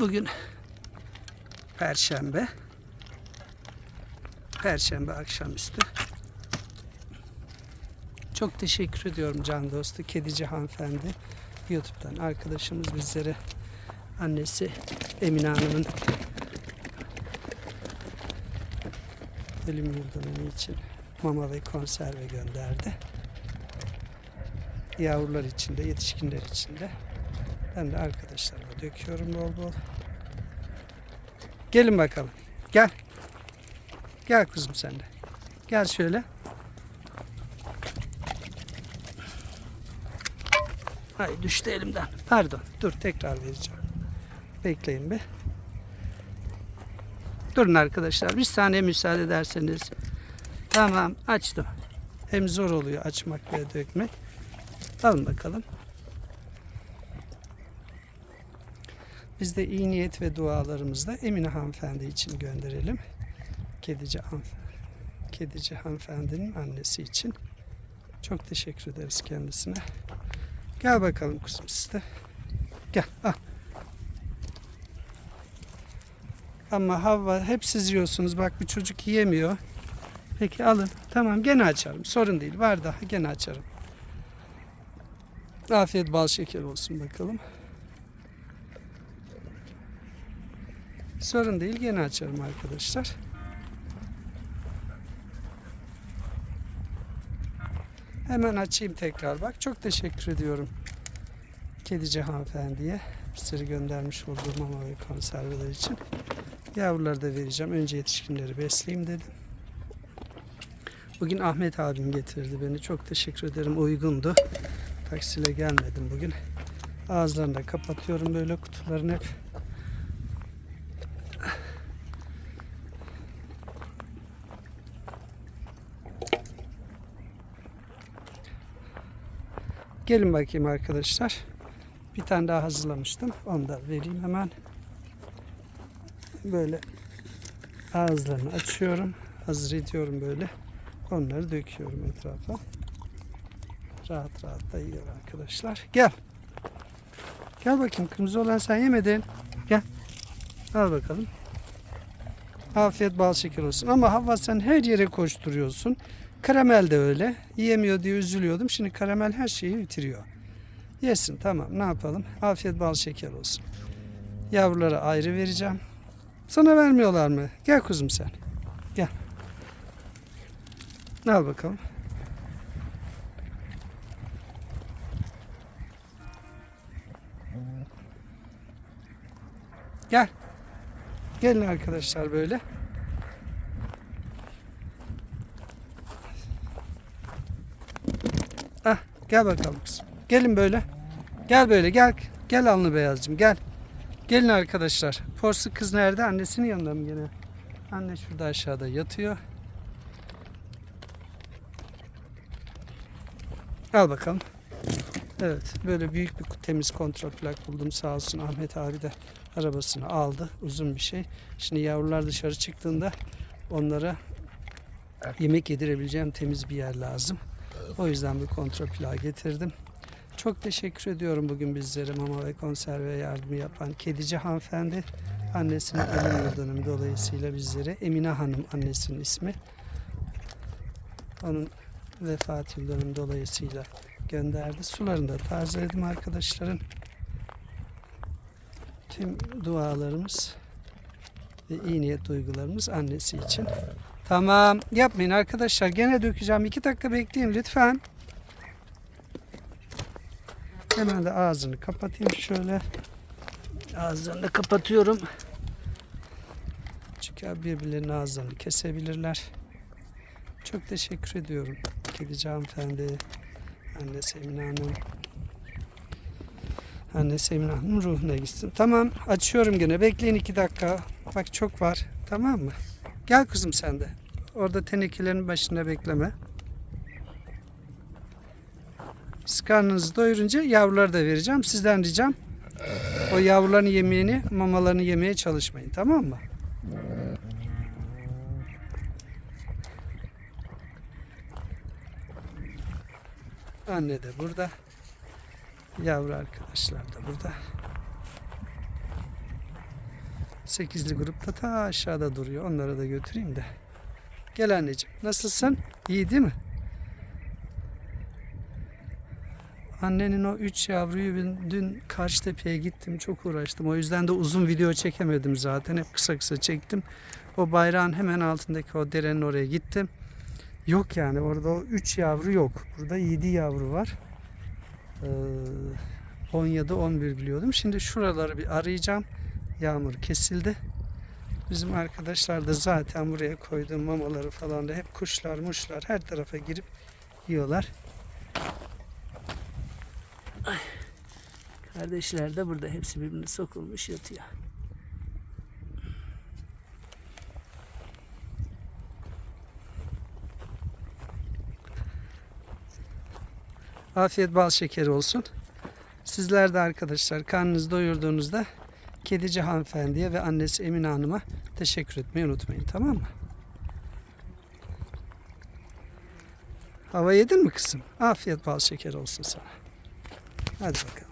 Bugün Perşembe. Perşembe akşamüstü. Çok teşekkür ediyorum can dostu Kedici hanımefendi. YouTube'dan arkadaşımız bizlere annesi Emine Hanım'ın ölüm yıldönümü için mama ve konserve gönderdi. Yavrular için de yetişkinler için de. Ben de arkadaşlarıma döküyorum bol bol. Gelin bakalım. Gel. Gel kızım sen de. Gel şöyle. Ay düştü elimden. Pardon. Dur tekrar vereceğim. Bekleyin bir. Durun arkadaşlar. Bir saniye müsaade ederseniz. Tamam açtım. Hem zor oluyor açmak ve dökmek. Alın bakalım. Biz de iyi niyet ve dualarımızla Emine hanımefendi için gönderelim. Kedici, Kedici hanımefendinin annesi için. Çok teşekkür ederiz kendisine. Gel bakalım kızım siz de. Gel al. Ama Havva hep siz yiyorsunuz. Bak bu çocuk yiyemiyor. Peki alın. Tamam gene açarım. Sorun değil. Var daha gene açarım. Afiyet bal şeker olsun bakalım. Sorun değil gene açarım arkadaşlar. Hemen açayım tekrar bak. Çok teşekkür ediyorum. Kedici hanımefendiye sizleri göndermiş olduğum mama ve konserveler için. Yavruları da vereceğim. Önce yetişkinleri besleyeyim dedim. Bugün Ahmet abim getirdi beni. Çok teşekkür ederim. Uygundu. Taksiyle gelmedim bugün. Ağızlarını da kapatıyorum böyle kutuların hep. Gelin bakayım arkadaşlar. Bir tane daha hazırlamıştım. Onu da vereyim hemen. Böyle ağızlarını açıyorum. Hazır ediyorum böyle. Onları döküyorum etrafa. Rahat rahat da yiyor arkadaşlar. Gel. Gel bakayım. Kırmızı olan sen yemedin. Gel. Al bakalım. Afiyet bal şeker olsun. Ama Havva sen her yere koşturuyorsun. Karamel de öyle. Yiyemiyor diye üzülüyordum. Şimdi karamel her şeyi bitiriyor. Yesin tamam ne yapalım. Afiyet bal şeker olsun. Yavrulara ayrı vereceğim. Sana vermiyorlar mı? Gel kuzum sen. Gel. Al bakalım. Gel. Gelin arkadaşlar böyle. Ah, gel bakalım kızım. Gelin böyle. Gel böyle gel. Gel alnı beyazcığım gel. Gelin arkadaşlar. Porsu kız nerede? Annesinin yanında mı gene? Anne şurada aşağıda yatıyor. Al bakalım. Evet böyle büyük bir temiz kontrol plak buldum sağ olsun Ahmet abi de arabasını aldı uzun bir şey. Şimdi yavrular dışarı çıktığında onlara yemek yedirebileceğim temiz bir yer lazım. O yüzden bir kontrol plağı getirdim. Çok teşekkür ediyorum bugün bizlere mama ve konserve yardımı yapan kedici hanımefendi. Annesinin ölüm dönümü dolayısıyla bizlere Emine Hanım annesinin ismi. Onun vefat yıl dönümü dolayısıyla gönderdi. Sularını da tazeledim arkadaşların. Tüm dualarımız ve iyi niyet duygularımız annesi için. Tamam yapmayın arkadaşlar. Gene dökeceğim. İki dakika bekleyin lütfen. Hemen de ağzını kapatayım şöyle. Ağızlarını kapatıyorum. Çünkü birbirlerinin ağızlarını kesebilirler. Çok teşekkür ediyorum. Kedici hanımefendi, annesi Emine Hanım. Annesi Emine Hanım ruhuna gitsin. Tamam açıyorum gene. Bekleyin iki dakika. Bak çok var. Tamam mı? Gel kızım sen de. Orada tenekelerin başında bekleme. Siz karnınızı doyurunca yavruları da vereceğim. Sizden ricam o yavruların yemeğini, mamalarını yemeye çalışmayın. Tamam mı? Anne de burada. Yavru arkadaşlar da burada. Sekizli grupta ta aşağıda duruyor. Onları da götüreyim de. Gel anneciğim. Nasılsın? İyi değil mi? Annenin o üç yavruyu ben dün Karşıtepe'ye gittim. Çok uğraştım. O yüzden de uzun video çekemedim zaten. Hep kısa kısa çektim. O bayrağın hemen altındaki o derenin oraya gittim. Yok yani orada o 3 yavru yok. Burada 7 yavru var. Ee, 10 ya da 11 biliyordum. Şimdi şuraları bir arayacağım. Yağmur kesildi. Bizim arkadaşlar da zaten buraya koyduğum mamaları falan da hep kuşlar muşlar her tarafa girip yiyorlar. Ay. Kardeşler de burada hepsi birbirine sokulmuş yatıyor. Afiyet bal şekeri olsun. Sizler de arkadaşlar karnınızı doyurduğunuzda Kedici hanımefendiye ve annesi Emine Hanım'a teşekkür etmeyi unutmayın tamam mı? Hava yedin mi kızım? Afiyet bal şeker olsun sana. Hadi bakalım.